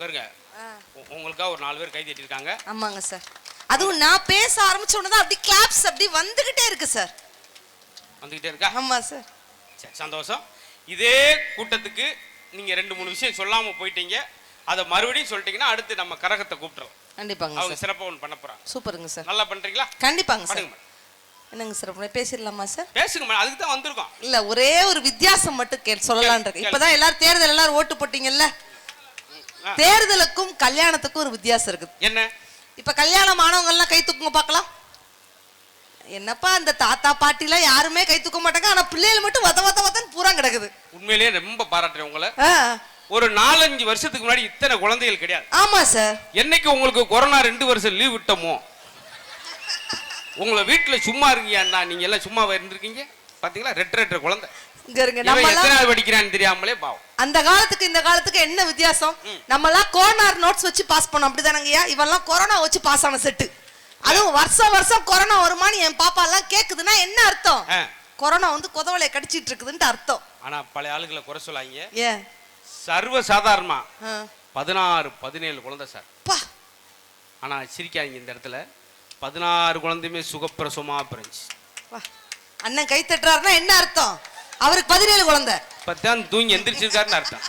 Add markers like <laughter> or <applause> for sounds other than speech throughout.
பாருங்க. உங்களுக்காக ஒரு நாலு பேர் கை தட்டியிருக்காங்க. ஆமாங்க சார். அதுவும் நான் பேச ஆரம்பிச்ச உடனே தான் அப்படி கிளாப்ஸ் அப்படி வந்துகிட்டே இருக்கு சார். வந்துகிட்டே இருக்கா? ஆமா சார். சரி சந்தோஷம். இதே கூட்டத்துக்கு நீங்க ரெண்டு மூணு விஷயம் சொல்லாம போயிட்டீங்க. அதை மறுபடியும் சொல்லிட்டீங்கன்னா அடுத்து நம்ம கரகத்தை கூப்பிட்டுறோம் கண்டிப்பாங்க அவங்க சிறப்பாக ஒன்று பண்ண போறாங்க. சூப்பருங்க சார். நல்லா பண்றீங்களா? கண்டிப்பாங்க சார். என்னங்க சார் அப்புறம் பேசிடலாமா சார்? பேசுங்க மேடம். அதுக்கு தான் வந்திருக்கோம். இல்ல ஒரே ஒரு வித்தியாசம் மட்டும் கே சொல்லலான் இருக்கு. இப்பதான் எல்லாரும் தேர்தல் எல்லாரும் ஓட்டு போட்டீங்கல்ல. தேர்தலுக்கும் கல்யாணத்துக்கும் ஒரு வித்தியாசம் இருக்குது என்ன? இப்ப கல்யாணம் ஆனவங்க எல்லாம் கை தூக்குங்க பார்க்கலாம். என்னப்பா அந்த தாத்தா பாட்டிலாம் யாருமே கை தூக்க மாட்டாங்க ஆனா பிள்ளைகள் மட்டும் வத வத வதன்னு பூரா கிடக்குது. உண்மையிலேயே ரொம்ப பாராட்டுறேன் உங்களை. ஒரு நாலஞ்சு வருஷத்துக்கு முன்னாடி இத்தனை குழந்தைகள் கிடையாது. ஆமா சார். என்னைக்கு உங்களுக்கு கொரோனா ரெண்டு வருஷம் லீவ் விட்டோமோ? உங்களை வீட்டுல சும்மா இருக்கீங்கண்ணா நீங்க எல்லாம் சும்மா இருந்திருக்கீங்க? பாத்தீங்களா? ரெட்டு ரெட்டு குழந்தை. இங்க இருங்க நம்ம படிக்கிறான்னு தெரியாமலே பாவம். அந்த காலத்துக்கு இந்த காலத்துக்கு என்ன வித்தியாசம்? நம்ம எல்லாம் கோனார் நோட்ஸ் வச்சு பாஸ் பண்ணோம் அப்படிதானங்கய்யா? இவெல்லாம் கொரோனா வச்சு பாஸ் ஆன செட்டு அதுவும் வருஷம் வருஷம் கொரோனா வருமான்னு என் பாப்பா எல்லாம் கேக்குதுன்னா என்ன அர்த்தம். கொரோனா வந்து குதவலையை கடிச்சிட்டு இருக்குதுன்ட்டு அர்த்தம். ஆனா பழைய ஆளுகளை குறை சொல்லாங்க ஏன்? சர்வ சாதாரணமா. பதினாறு பதினேழு குழந்தை சார். ஆனா சிரிக்காதீங்க இந்த இடத்துல. பதினாறு குழந்தையுமே சுகப்பிரசவமா பிறந்துச்சு. வா. அண்ணன் கை தட்டுறாருன்னா என்ன அர்த்தம்? அவருக்கு பதினேழு குழந்தை. இப்பத்தான் தூங்கி எந்திரிச்சிருக்காருன்னு அர்த்தம்.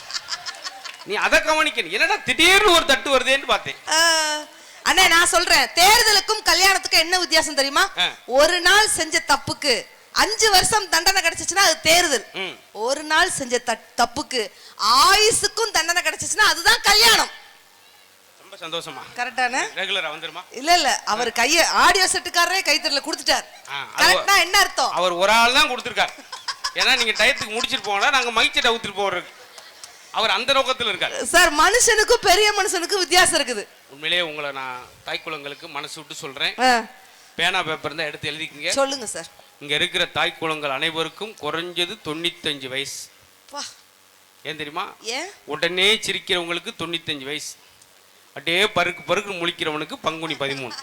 நீ அதை கவனிக்கணும். என்னடா திடீர்னு ஒரு தட்டு வருதேன்னு பார்த்தேன். அண்ணே நான் சொல்றேன். தேர்தலுக்கும் கல்யாணத்துக்கும் என்ன வித்தியாசம் தெரியுமா. ஒரு நாள் செஞ்ச தப்புக்கு அஞ்சு வருஷம் தண்டனை கிடைச்சிச்சுன்னா அது தேர்தல். ஒரு நாள் செஞ்ச தப்புக்கு ஆயுசுக்கும் தண்டனை கிடைச்சிச்சுன்னா அதுதான் கல்யாணம். ரொம்ப சந்தோஷமா? கரெக்டான ரெகுலரா வந்துருமா? இல்ல இல்ல. அவர் கைய ஆடியோ செட்டுக்காரரே கைத்தறல கொடுத்துட்டார். கரெக்டா என்ன அர்த்தம்? அவர் ஒரு ஆள் தான் கொடுத்துருக்காரு. ஏன்னா நீங்க டயத்துக்கு முடிச்சிட்டு போனா நாங்க மைச்சை அவுத்துட்டு போறதுக்கு அவர் அந்த நோக்கத்துல இருக்காரு. சார் மனுஷனுக்கும் பெரிய மனுஷனுக்கும் வித்தியாசம் இருக்குது. உண்மையிலேயே உங்களை நான் தாய்க்குளங்களுக்கு மனசு விட்டு சொல்றேன். பேனா பேப்பர் தான் எடுத்து எழுதிக்கங்க. சொல்லுங்க சார். இங்க இருக்கிற தாய்க்குளங்கள் அனைவருக்கும் குறைஞ்சது தொண்ணூத்தஞ்சு வயசு. ஏன் தெரியுமா? உடனே சிரிக்கிறவங்களுக்கு தொண்ணூத்தஞ்சு வயசு. அப்படியே பருக்கு பருக்கு முழிக்கிறவனுக்கு பங்குனி பதிமூணு.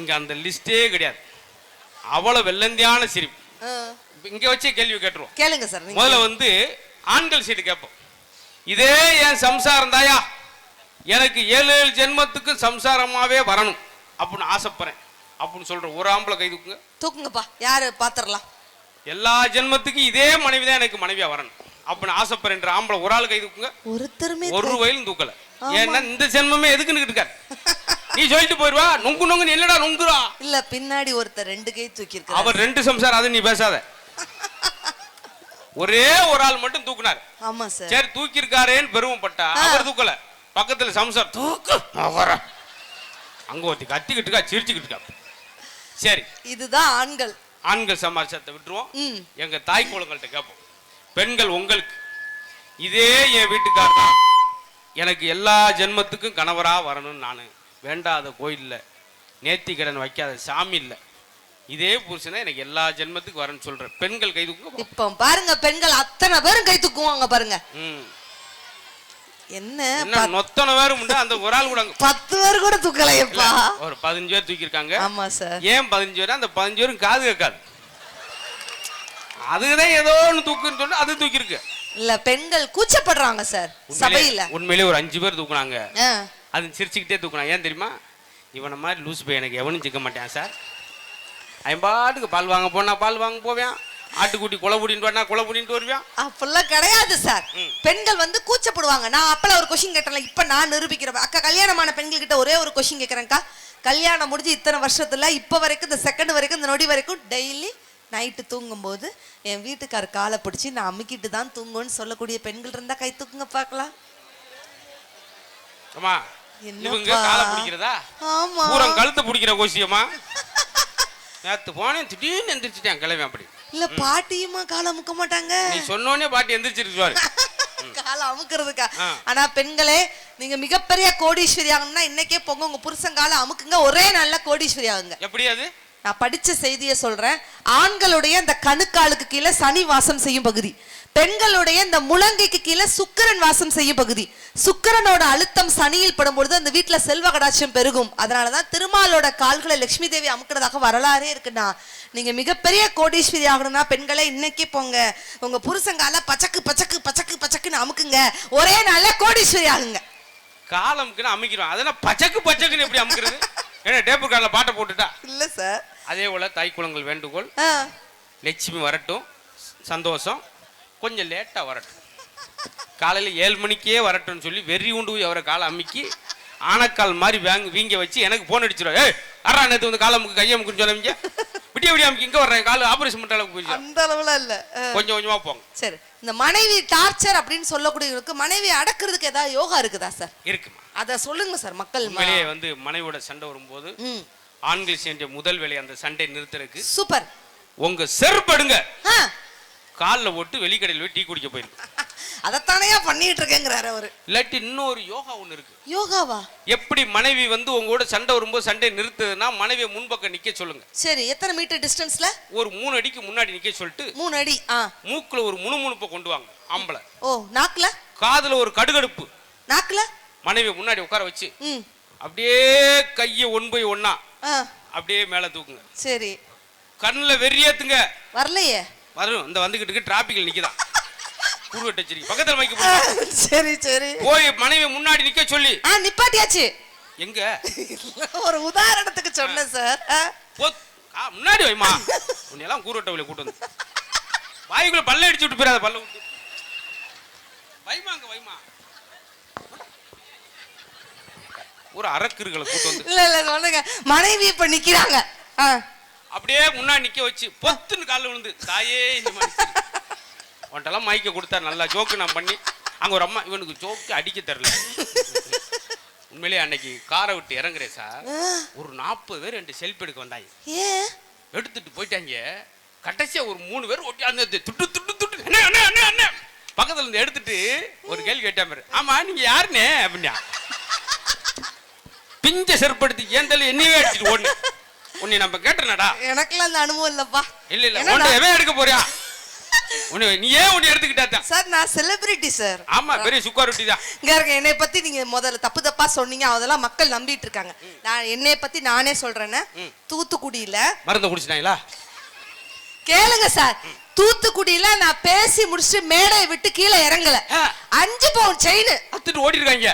இங்க அந்த லிஸ்டே கிடையாது. அவ்வளவு வெள்ளந்தியான சிரிப்பு. இங்க வச்சே கேள்வி கேட்டுருவோம். கேளுங்க சார் முதல்ல வந்து ஆண்கள் சைடு கேட்போம். இதே என் சம்சாரம் தாயா? எனக்கு ஏழு ஏழு ஜென்மத்துக்கு சம்சாரமாவே வரணும் அப்படின்னு ஆசைப்படுறேன். அப்படின்னு சொல்ற ஒரு ஆம்பளை கை தூக்குங்க. தூக்குங்கப்பா யாரு? பாத்திரலாம். எல்லா ஜென்மத்துக்கும் இதே மனைவி தான் எனக்கு மனைவியா வரணும். அப்படின்னு ஆசைப்படுறேன்ற ஆம்பளை ஒரு ஆள் கை தூக்குங்க. ஒருத்தருமே ஒரு ரூபாயிலும் தூக்கல. ஏன்னா இந்த ஜென்மமே எதுக்குன்னு இருக்காரு நீ சொல்லிட்டு போயிருவா நொங்கு நொங்கு என்னடா நொங்குறா? இல்ல பின்னாடி ஒருத்தர் ரெண்டு கை தூக்கி அவர் ரெண்டு சம்சாரம் அது நீ பேசாத. ஒரே ஒரு ஆள் மட்டும் தூக்குனார். ஆமா சார். சரி தூக்கி இருக்காரேன்னு பெருமைப்பட்டா அவர் தூக்கல. பக்கத்துல சம்சார் தூக்கு வரேன். அங்க ஒருத்தி கத்திக்கிட்டு இருக்கா சிரிச்சுக்கிட்டு இருக்கா. சரி. இதுதான் ஆண்கள். ஆண்கள் சமாச்சாரத்தை விட்டுருவோம். எங்க தாய் குலங்கள்ட்ட கேட்போம் பெண்கள் உங்களுக்கு. இதே என் வீட்டுக்காரர் தான். எனக்கு எல்லா ஜென்மத்துக்கும் கணவரா வரணும்னு நான். வேண்டாத கோயில்ல. நேர்த்தி கடன் வைக்காத சாமி இல்லை. இதே புருஷனை எனக்கு எல்லா ஜென்மத்துக்கும் வரேன்னு சொல்றேன். பெண்கள் கை தூக்குங்க இப்போ பாருங்க பெண்கள் அத்தனை பேரும் கை தூக்குவாங்க பாருங்க. என்ன நொத்தனை பேரும் உண்டு அந்த ஒரு ஆள் கூட பத்து பேர் கூட தூக்கலையப்பா. ஒரு பதினஞ்சு பேர் தூக்கியிருக்காங்க. ஆமா சார். ஏன் பதினஞ்சு பேர் அந்த பதினஞ்சு பேரும் காது கேட்காது. அதுதான் ஏதோ ஒன்று தூக்குன்னு சொல்லிட்டு அது தூக்கியிருக்கு. இல்ல பெண்கள் கூச்சப்படுறாங்க சார் சபையில. உண்மையிலே- உண்மையிலே ஒரு அஞ்சு பேர் தூக்குனாங்க. அது சிரிச்சுக்கிட்டே தூக்குனாங்க. ஏன் தெரியுமா? இவனை மாதிரி லூஸ் போய் எனக்கு எவனும் சிக்க மாட்டேன் சார். அவன் பாட்டுக்கு பால் வாங்க போனா பால் வாங்க போவேன். ஆட்டுக்குட்டி கொலை புடின்ட்டு வரனா கொலை புடின்ட்டு வருவான். அப்படிலாம் கிடையாது சார் பெண்கள் வந்து கூச்சப்படுவாங்க. நான் அப்பல ஒரு கொஸ்டின் கேட்டேன் இப்ப நான் நிரூபிக்கிறேன் அக்கா கல்யாணமான பெண்கள் கிட்ட ஒரே ஒரு கொஸ்டின் கேட்கறேன்க்கா கல்யாணம் முடிஞ்சு இத்தனை வருஷத்துல இப்ப வரைக்கும் இந்த செகண்ட் வரைக்கும் இந்த நொடி வரைக்கும் டெய்லி நைட்டு தூங்கும்போது என் வீட்டுக்கார் காலை பிடிச்சி நான் அமுக்கிட்டு தான் தூங்குவேன்னு சொல்லக்கூடிய பெண்கள் இருந்தா கை தூக்குங்க பார்க்கலாம். ஆமா? இவங்க காலை பிடிக்கிறதா? ஆமா. பூரம் கழுத்தை பிடிக்கிற கோஷியம்மா. <laughs> நேத்து போனேன் திடீர்னு எந்திரிச்சிட்டேன் கிளம்பி அப்படி. இல்ல பாட்டியுமா காலை அமுக்க மாட்டாங்க? நீ சொன்னோடனே பாட்டி எந்திரிச்சிருக்காரு காலை அமுக்குறதுக்கா. ஆனா பெண்களே நீங்க மிகப்பெரிய கோடீஸ்வரி ஆகணும்னா இன்னைக்கே போங்க உங்க புருஷன் காலை அமுக்குங்க ஒரே நல்ல கோடீஸ்வரி ஆகுங்க. எப்படி அது? நான் படிச்ச செய்தியை சொல்றேன். ஆண்களுடைய இந்த கணுக்காலுக்கு கீழே சனி வாசம் செய்யும் பகுதி. பெண்களுடைய இந்த முழங்கைக்கு கீழே சுக்கிரன் வாசம் செய்யும் பகுதி. சுக்கிரனோட அழுத்தம் சனியில் படும்பொழுது அந்த வீட்டுல செல்வ கடாட்சியம் பெருகும். அதனாலதான் திருமாலோட கால்களை லட்சுமி தேவி அமுக்கிறதாக வரலாறே இருக்குண்ணா. நீங்க மிகப்பெரிய கோடீஸ்வரி ஆகணும்னா பெண்களே இன்னைக்கே போங்க. உங்க புருஷங்கால பச்சக்கு பச்சக்கு பச்சக்கு பச்சக்குன்னு அமுக்குங்க. ஒரே நாள்ல கோடீஸ்வரி ஆகுங்க. கால் அமுக்குன்னு அமைக்கிறோம் அதெல்லாம் பச்சக்கு பச்சக்குன்னு எப்படி அமுக்குறது? ஏன்னா டேப்பு காலில் பாட்டை போட்டுட்டா? இல்ல சார். அதே போல தாய் குளங்கள் வேண்டுகோள் லட்சுமி வரட்டும். சந்தோஷம். கொஞ்சம் லேட்டாக வரட்டும். காலையில் ஏழு மணிக்கே வரட்டும்னு சொல்லி வெறி உண்டு போய் அவரை காலை அமுக்கி ஆனக்கால் மாதிரி வேங்க வீங்க வச்சு எனக்கு போன் அடிச்சிடும் ஏய் அரா நேற்று வந்து காலை அமுக்கு கையை அமுக்குன்னு சொல்லுவீங்க விடிய விடிய அமுக்கி இங்கே வர்றேன் கால் ஆபரேஷன் பண்ணுற அளவுக்கு போயிடுச்சு. அந்த அளவுல இல்ல. கொஞ்சம் கொஞ்சமாக போங்க. சரி. இந்த மனைவி டார்ச்சர் அப்படின்னு சொல்லக்கூடியவங்களுக்கு மனைவி அடக்குறதுக்கு ஏதாவது யோகா இருக்குதா சார்? இருக்குமா? அத சொல்லுங்க சார் மக்கள் ம- உண்மையிலேயே வந்து மனைவியோட சண்டை வரும்போது ஆண்கள் செஞ்ச முதல் வேலை அந்த சண்டை நிறுத்துறதுக்கு சூப்பர். உங்க செருப்படுங்க காலில் போட்டு வெளிக்கடையில் போய் டீ குடிக்க போயிருக்கு. அதத்தானையா பண்ணிட்டு இருக்கேங்கிறாரு அவரு. இல்லாட்டி இன்னொரு யோகா ஒன்று இருக்கு. யோகாவா? எப்படி மனைவி வந்து உங்களோட சண்டை வரும்போது சண்டை நிறுத்துதுன்னா மனைவியை முன்பக்கம் நிக்க சொல்லுங்க. சரி எத்தனை மீட்டர் டிஸ்டன்ஸ்ல ஒரு மூணு அடிக்கு முன்னாடி நிக்க சொல்லிட்டு மூணு அடி ஆ. மூக்குல ஒரு முணுமுணுப்பை கொண்டு வாங்க ஆம்பளை ஓ நாக்குல? காதுல ஒரு கடுகடுப்பு. நாக்குல? மனைவியை முன்னாடி உட்கார வச்சு ம். அப்படியே கையை ஒன் பை ஒன்னா ஆ. அப்படியே மேல தூக்குங்க. சரி. கண்ணில் வெறியேத்துங்க. வரலையே? வரும் இந்த வந்துகிட்டு டிராபிக்ல நிக்குதான். குருவட்ட வச்சிருக்கு. பக்கத்துல மைக்க. <laughs> சரி சரி. போய் மனைவி முன்னாடி நிக்க சொல்லி. ஆ நிப்பாட்டியாச்சு. எங்க? ஒரு உதாரணத்துக்கு சொன்னேன் சார். போ- முன்னாடி வைமா உன்னையெல்லாம் கூறுவட்ட வழியை கூட்டு வந்து. வாய்க்குள்ள பல்ல அடிச்சு விட்டு போயிடாத பல்ல விட்டு வைமா அங்க வைமா ஒரு அரக்கிருகளை கூட்டு வந்து. இல்ல இல்ல சொல்லுங்க. மனைவி இப்ப நிக்கிறாங்க. ஆ, அப்படியே முன்னாடி நிக்க வச்சு பொத்துன்னு காலில் விழுந்து தாயே உன்ட்டெல்லாம் மைக்க கொடுத்தா நல்லா ஜோக்கு நான் பண்ணி அங்க ஒரு அம்மா இவனுக்கு ஜோக்கு அடிக்க தெரில உண்மையிலேயே அன்னைக்கு காரை விட்டு இறங்குறேன் சார். ஒரு நாற்பது பேர் ரெண்டு செல்ஃபி எடுக்க வந்தாங்க. எடுத்துட்டு போயிட்டாங்க. கடைசியா ஒரு மூணு பேர் ஒட்டியாந்து துட்டு துட்டு துட்டு அண்ணே அண்ணே அண்ணே அண்ணே பக்கத்துல இருந்து எடுத்துட்டு ஒரு கேள்வி கேட்டா பாரு. ஆமா நீங்க யாருண்ணே அப்படின்னா பிஞ்ச செருப்படுத்தி ஏன் தலை என்னையவே அடிச்சுட்டு ஓடுன உன்னை நம்ம கேட்டனடா? எனக்கெல்லாம் அந்த அனுபவம் இல்லப்பா. இல்ல இல்ல உன்னை எவன் எடுக்க போறியா? உன்னை நீ ஏன் உன்னை எடுத்துக்கிட்டா சார் நான் செலிபிரிட்டி சார் ஆமா பெரிய சுக்கா ரொட்டி தான். இங்க இருக்க என்னை பத்தி நீங்க முதல்ல தப்பு தப்பா சொன்னீங்க அதெல்லாம் மக்கள் நம்பிட்டு இருக்காங்க. நான் என்னை பத்தி நானே சொல்றேன்னு தூத்துக்குடியில மருந்தை குடிச்சிட்டாங்களா? கேளுங்க சார் தூத்துக்குடியில நான் பேசி முடிச்சுட்டு மேடையை விட்டு கீழே இறங்கல. அஞ்சு பவுன் செயின் அத்துட்டு ஓடி இருக்காங்க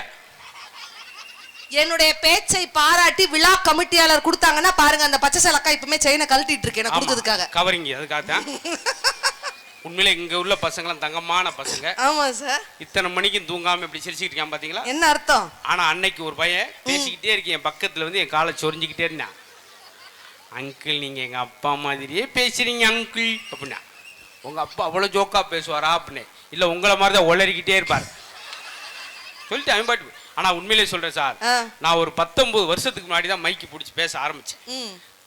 என்னுடைய பேச்சை பாராட்டி விழா கமிட்டியாளர் கொடுத்தாங்கன்னா பாருங்க அந்த பச்சை சலக்கா இப்பவுமே செயினை கழட்டிட்டு இருக்கேன் நான் கொடுக்கறதுக்காக. கவரிங்க அதுக்காக தான் உண்மையிலே இங்க உள்ள பசங்களாம் தங்கமான பசங்க. ஆமா சார் இத்தனை மணிக்கும் தூங்காம இப்படி சிரிச்சுக்கிட்டு இருக்கான் பாத்தீங்களா? என்ன அர்த்தம்? ஆனா அன்னைக்கு ஒரு பையன் பேசிக்கிட்டே இருக்கேன் என் பக்கத்துல வந்து என் காலை சொரிஞ்சுக்கிட்டே இருந்தான். அங்கிள் நீங்க எங்க அப்பா மாதிரியே பேசுறீங்க அங்கிள் அப்படின்னா உங்க அப்பா அவ்வளவு ஜோக்கா பேசுவாரா அப்படின்னு இல்ல உங்களை மாதிரி தான் உளறிக்கிட்டே இருப்பார். சொல்லிட்டு அவன் பாட்டு ஆனா உண்மையிலே சொல்றேன் சார். நான் ஒரு பத்தொன்பது வருஷத்துக்கு முன்னாடி தான் மைக்கு பிடிச்சி பேச ஆரம்பிச்சேன்.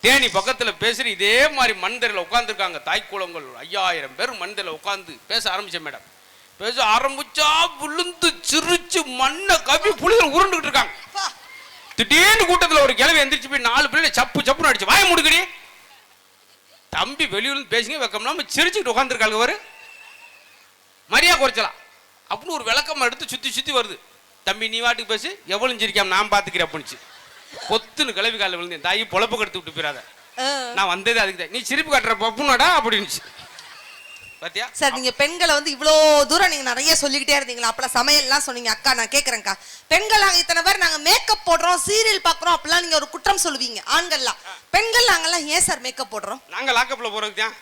தேனி பக்கத்துல பேசுற இதே மாதிரி மனிதரில் உட்காந்துருக்காங்க தாய்க்குளங்கள் ஐயாயிரம் பேர் மனிதரில் உட்காந்து பேச ஆரம்பிச்சேன் மேடம் பேச ஆரம்பிச்சா விழுந்து சிரிச்சு மண்ணை கவி புளிகள் உருண்டுகிட்டு இருக்காங்க. திடீர்னு கூட்டத்துல ஒரு கிழவி எந்திரிச்சு போய் நாலு பிள்ளை சப்பு சப்புன்னு அடிச்சு வாய முடுக்கடி. தம்பி வெளியூர்ல பேசுங்க வெக்கம்லாம சிரிச்சுக்கிட்டு உட்காந்துருக்காங்க அவரு மரியா குறைச்சலாம் அப்படின்னு ஒரு விளக்கம் எடுத்து சுத்தி சுத்தி வருது. தம்பி நீ வாட்டுக்கு பேசு. எவ்வளவு சிரிக்காம நான் பாத்துக்கிறேன் அப்படின்னுச்சு பொத்துன்னு கிளவி காலில் விழுந்தேன் தாயி பொழப்பு கெடுத்து விட்டு போயிடாத. நான் வந்தது அதுக்கு தான். நீ சிரிப்பு காட்டுற பப்புனடா அப்படின்னுச்சு பாத்தியா? சார் நீங்க பெண்களை வந்து இவ்வளோ தூரம் நீங்க நிறைய சொல்லிக்கிட்டே இருந்தீங்களா? அப்பலாம் சமையல்லாம் சொன்னீங்க. அக்கா நான் கேக்குறேன்க்கா. பெண்கள் இத்தனை பேர் நாங்க மேக்கப் போடுறோம் சீரியல் பாக்குறோம் அப்படிலாம் நீங்க ஒரு குற்றம் சொல்லுவீங்க. ஆண்கள்லாம். பெண்கள் நாங்கெல்லாம் ஏன் சார் மேக்கப் போடுறோம்? நாங்க லாக்கப்ல போறதுக்கு தான்.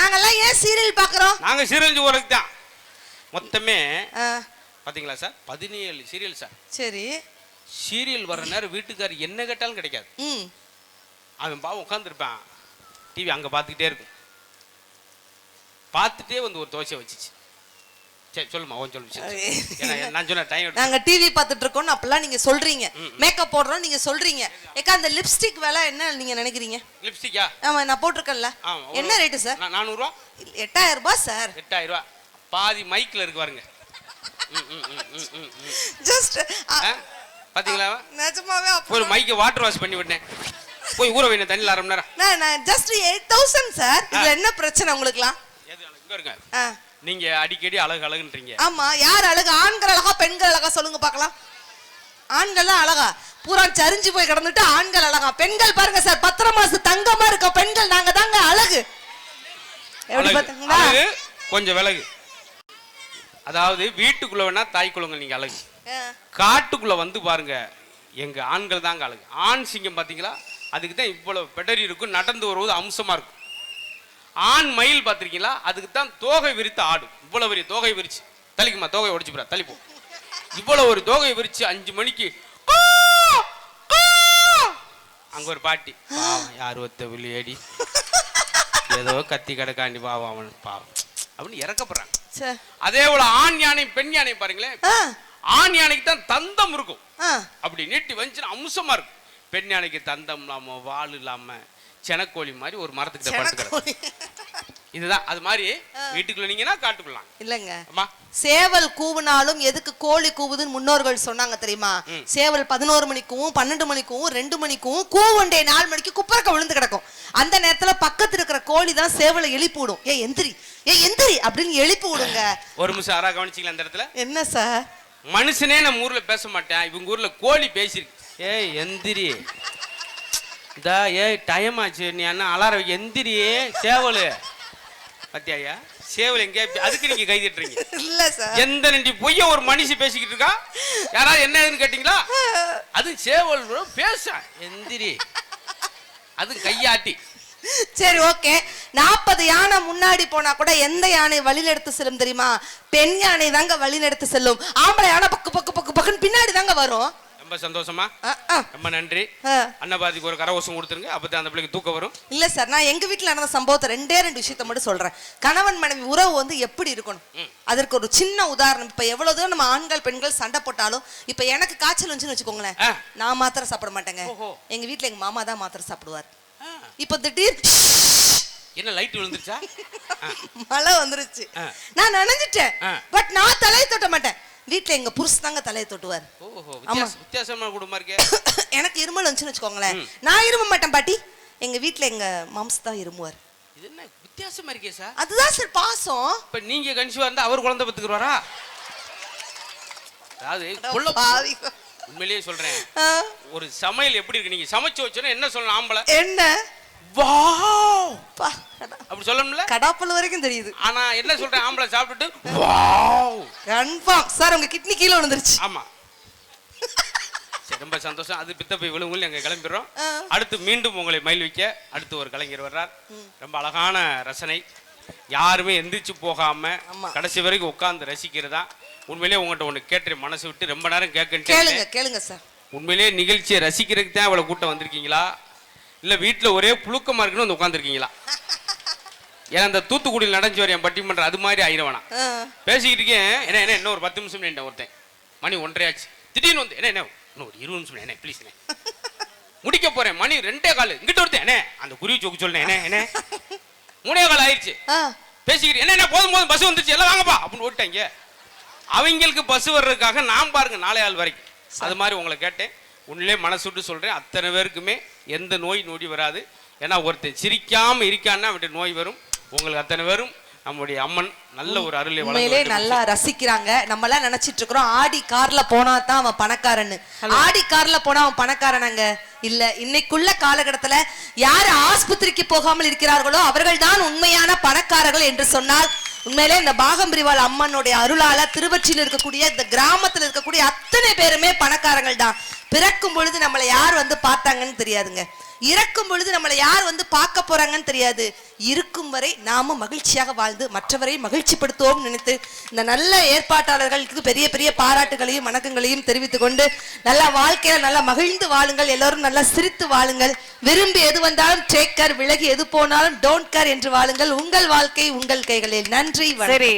நாங்கெல்லாம் ஏன் சீரியல் பாக்குறோம்? நாங்க சீரழிஞ்சு போறதுக்கு தான். மொத்தமே ஆ, பாத்தீங்களா சார்? பதினேழு சீரியல் சார். சரி. சீரியல் வர்ற நேரம் வீட்டுக்காரர் என்ன கேட்டாலும் கிடைக்காது. ம். அவன் பாவம் உட்காந்துருப்பான் டிவி அங்கே பார்த்துக்கிட்டே இருக்கும். பார்த்துட்டே வந்து ஒரு தோசை வச்சுச்சு. சரி சொல்லுமா அவன் சொல்லு. நான் சொன்ன டைம் நாங்க டிவி பார்த்துட்டு இருக்கோம் அப்பெல்லாம் நீங்க சொல்றீங்க. மேக்கப் போடுறோம் நீங்க சொல்றீங்க. ஏக்கா அந்த லிப்ஸ்டிக் விலை என்ன நீங்க நினைக்கிறீங்க? லிப்ஸ்டிக்கா ஆமா நான் போட்டிருக்கேன்ல. என்ன ரேட்டு சார் நா- நானூறுரூவா எட்டாயிரம் ரூபாய் சார் எட்டாயிரம் ரூபா. பாதி மைக்கில் இருக்கு பாருங்க. ஜஸ்ட் ஆ? பாத்தீங்களா? நிஜமாவே ஒரு மைக்கை வாட்டர் வாஷ் பண்ணி விட்டேன். போய் ஊற வைன தண்ணியில் அரை மணி நேரம். நான் ஜஸ்ட் எயிட் தௌசண்ட் சார் இதுல என்ன பிரச்சனை உங்களுக்குலாம் நீங்க அடிக்கடி அழகு அழகுன்றீங்க. ஆமா யார் அழகு? ஆண்கள் அழகா பெண்கள் அழகா சொல்லுங்க பார்க்கலாம். ஆண்கள் தான் அழகா. பூரா சரிஞ்சு போய் கிடந்துட்டு ஆண்கள் அழகா. பெண்கள் பாருங்க சார் பத்திர மாசு தங்கமா இருக்க பெண்கள் நாங்க தாங்க அழகு. எப்படி பாத்தீங்களா? கொஞ்சம் விலகு. அதாவது வீட்டுக்குள்ள வேணா தாய் குளங்கள் நீங்க அழகு. காட்டுக்குள்ள வந்து பாருங்க எங்க ஆண்கள் தாங்க ஆளுங்க ஆண் சிங்கம் பாத்தீங்களா? அதுக்கு தான் இவ்வளவு பெடரி இருக்கும் நடந்து வருவது அம்சமா இருக்கும். ஆண் மயில் பார்த்திருக்கீங்களா அதுக்கு தான் தோகை விரித்து ஆடும் இவ்வளவு பெரிய தோகை விரிச்சு. தள்ளிக்குமா தோகை உடைச்சு போறா தள்ளிப்போ இவ்வளவு ஒரு தோகை விரிச்சு அஞ்சு மணிக்கு. அங்க ஒரு பாட்டி யார் ஒத்த வில்லியடி? ஏதோ கத்தி கிடக்காண்டி பாவம் அவன் பாவம். அப்படின்னு இறக்கப்படுறாங்க. அதே போல ஆண் யானை பெண் யானை பாருங்களேன் ஆண் யானைக்கு தான் தந்தம் இருக்கும். அப்படி நீட்டி வந்துச்சுன்னா அம்சமா இருக்கும் பெண் யானைக்கு தந்தம் இல்லாம வால் இல்லாம செனக்கோழி மாதிரி ஒரு மரத்துக்கிட்ட படுத்துக்கிறது. இதுதான். அது மாதிரி வீட்டுக்குள்ள நீங்கன்னா காட்டுக்குள்ளலாம். இல்லைங்க. அம்மா. சேவல் கூவுனாலும் எதுக்கு கோழி கூவுதுன்னு முன்னோர்கள் சொன்னாங்க தெரியுமா? சேவல் பதினோரு மணிக்கும் பன்னெண்டு மணிக்கும் ரெண்டு மணிக்கும் கூவண்டே நாலு மணிக்கு குப்பரக்க விழுந்து கிடக்கும். அந்த நேரத்துல பக்கத்துல இருக்கிற கோழி தான் சேவலை எழுப்பி விடும். ஏ எந்திரி. ஏ எந்திரி அப்படின்னு எழுப்பி விடுங்க. ஒரு நிமிஷம் யாரா கவனிச்சிங்களா அந்த இடத்துல? என்ன சார்? மனுஷனே நம்ம ஊர்ல பேச மாட்டேன். இவங்க ஊர்ல கோழி பேசிருக்கு ஏய் எந்திரி. இதா ஏய் டைம் ஆச்சு. நீ அண்ணா அலாரம் வைக்க. எந்திரி சேவலு. பத்தியாயா? சேவல் எங்கே அதுக்கு நீங்க கை தட்டுறீங்க. இல்ல சார். எந்த நண்டி பொய்ய ஒரு மனுஷி பேசிக்கிட்டு இருக்கா? யாராவது என்ன ஏதுன்னு கேட்டீங்களா? அது சேவல் பேச. எந்திரி. அது கையாட்டி. சரி ஓகே. நாற்பது யானை முன்னாடி போனா கூட எந்த யானை வழியில் எடுத்து செல்லும் தெரியுமா? பெண் யானை தாங்க வழியில் எடுத்து செல்லும். ஆம்பளை யானை பக்கு பக்கு பக்கு பக்குன்னு பின்னாடி தாங்க வரும். ரொம்ப சந்தோஷமா ரொம்ப நன்றி. அன்னபாதிக்கு ஒரு கரவசம் கொடுத்துருங்க அப்பதான் அந்த பிள்ளைக்கு தூக்கம் வரும் இல்ல சார் நான் எங்க வீட்ல நடந்த சம்பவத்தை ரெண்டே ரெண்டு விஷயத்த மட்டும் சொல்றேன் கணவன் மனைவி உறவு வந்து எப்படி இருக்கணும் அதற்கு ஒரு சின்ன உதாரணம் இப்ப எவ்வளவு தூரம் நம்ம ஆண்கள் பெண்கள் சண்டை போட்டாலும் இப்ப எனக்கு காய்ச்சல் வந்துச்சுன்னு வச்சுக்கோங்களேன். நான் மாத்திரை சாப்பிட மாட்டேங்க. எங்க வீட்ல எங்க மாமா தான் மாத்திரை சாப்பிடுவார். இப்ப திடீர் என்ன லைட் விழுந்துருச்சா. மழை வந்துருச்சு. நான் நனைஞ்சிட்டேன். பட் நான் தலையை தொட்ட மாட்டேன் வீட்ல எங்க புருஷ் தாங்க தலையை தொட்டுவார். ஓஹோ வித்தியாச வித்தியாசமான குடும்பமா இருக்கே. <coughs> எனக்கு இருமல் வந்துச்சுன்னு வச்சுக்கோங்களேன். நான் இரும்ப மாட்டேன் பாட்டி. எங்க வீட்ல எங்க மாம்ஸ் தான் இருமுவார். இது என்ன வித்தியாசமா இருக்கே சார் அதுதான் சார் பாசம். இப்ப நீங்க கன்சிவா இருந்தா அவர் குழந்தை பத்துக்குறாரா அதாவது. உண்மையிலேயே சொல்றேன். ஒரு சமையல் எப்படி இருக்கு? நீங்க சமைச்சு வச்சோன்னா என்ன சொல்லணும் ஆம்பளை? என்ன? வாவ். அப்படி சொல்லணும்ல? கடாப்பல் வரைக்கும் தெரியுது. ஆனா என்ன சொல்றேன் ஆம்பளை சாப்பிட்டுட்டு வாவ். கன்ஃபார்ம். சார் உங்க கிட்னி கீழே விழுந்துருச்சு. ஆமா. சரி ரொம்ப சந்தோஷம். அது பித்த போய் விழுங்குள்ள எங்க கிளம்பிடுறோம். அடுத்து மீண்டும் உங்களை மயில்விக்க அடுத்து ஒரு கலைஞர் வர்றார். ரொம்ப அழகான ரசனை. யாருமே எந்திரிச்சு போகாம. கடைசி வரைக்கும் உட்கார்ந்து ரசிக்கிறதா? உண்மையிலேயே உங்கள்கிட்ட ஒன்று கேட்டு மனசு விட்டு ரொம்ப நேரம் கேளுங்க கேட்கணும் கேளுங்க சார். உண்மையிலேயே நிகழ்ச்சியை ரசிக்கிறதுக்கு தான் இவ்வளவு கூட்டம் வந்திருக்கீங்களா? இல்ல வீட்டுல ஒரே புழுக்கமா இருக்குன்னு வந்து உட்காந்துருக்கீங்களா <laughs> ஏன்னா இந்த தூத்துக்குடியில் நடந்து வரேன் பட்டிமன்றம் அது மாதிரி ஆயிரவனா பேசிக்கிட்டு இருக்கேன். என்ன என்ன இன்னும் ஒரு பத்து நிமிஷம் நின்றேன் ஒருத்தன். மணி ஒன்றரை ஆச்சு திடீர்னு வந்து என்ன என்ன இன்னும் ஒரு இருபது நிமிஷம் என்ன ப்ளீஸ் <laughs> முடிக்க போறேன். மணி ரெண்டே கால். இங்கிட்ட ஒருத்தன் என்ன அந்த குருவி சோக்கு சொல்லேன் என்ன என்ன. <laughs> மூணே கால் ஆயிடுச்சு பேசிக்கிட்டு என்ன என்ன போதும் போதும் பஸ் வந்துருச்சு. எல்லாம் வாங்கப்பா அப்படின்னு ஓட்டாங்க அவங்களுக்கு பஸ் வர்றதுக்காக நான் பாருங்க நாளை ஆள் வரைக்கும். அது மாதிரி உங்களை கேட்டேன். உன்னிலே மனசு விட்டு சொல்றேன் அத்தனை பேருக்குமே எந்த நோய் நொடி வராது. ஏன்னா ஒருத்தன் சிரிக்காம இருக்கான்னா அவன்கிட்ட நோய் வரும். உங்களுக்கு அத்தனை பேரும் நம்முடைய அம்மன் நல்ல ஒரு அருளை உண்மையிலே. நல்லா ரசிக்கிறாங்க. நம்ம எல்லாம் நினைச்சிட்டு இருக்கிறோம் ஆடி கார்ல போனா தான் அவன் பணக்காரன்னு. ஆடி கார்ல போனா அவன் பணக்காரனாங்க? இல்ல இன்னைக்குள்ள காலகட்டத்துல யாரு ஆஸ்பத்திரிக்கு போகாமல் இருக்கிறார்களோ அவர்கள் தான் உண்மையான பணக்காரர்கள் என்று சொன்னால் உண்மையிலே இந்த பாகம்பிரிவாள் அம்மனுடைய அருளால திருவற்றியில் இருக்கக்கூடிய இந்த கிராமத்துல இருக்கக்கூடிய அத்தனை பேருமே பணக்காரங்கள் தான் பிறக்கும் பொழுது நம்மளை யார் வந்து பார்த்தாங்கன்னு தெரியாதுங்க. இறக்கும் பொழுது நம்மளை யார் வந்து பார்க்க போறாங்கன்னு தெரியாது. இருக்கும் வரை நாம மகிழ்ச்சியாக வாழ்ந்து மற்றவரை மகிழ்ச்சிப்படுத்துவோம் நினைத்து இந்த நல்ல ஏற்பாட்டாளர்களுக்கு பெரிய பெரிய பாராட்டுகளையும் வணக்கங்களையும் தெரிவித்துக் கொண்டு நல்லா வாழ்க்கையில நல்லா மகிழ்ந்து வாழுங்கள். எல்லாரும் நல்லா சிரித்து வாழுங்கள். விரும்பி எது வந்தாலும் டேக் கேர் விலகி எது போனாலும் டோன்ட் கேர் என்று வாழுங்கள். உங்கள் வாழ்க்கை உங்கள் கைகளில். நன்றி சரி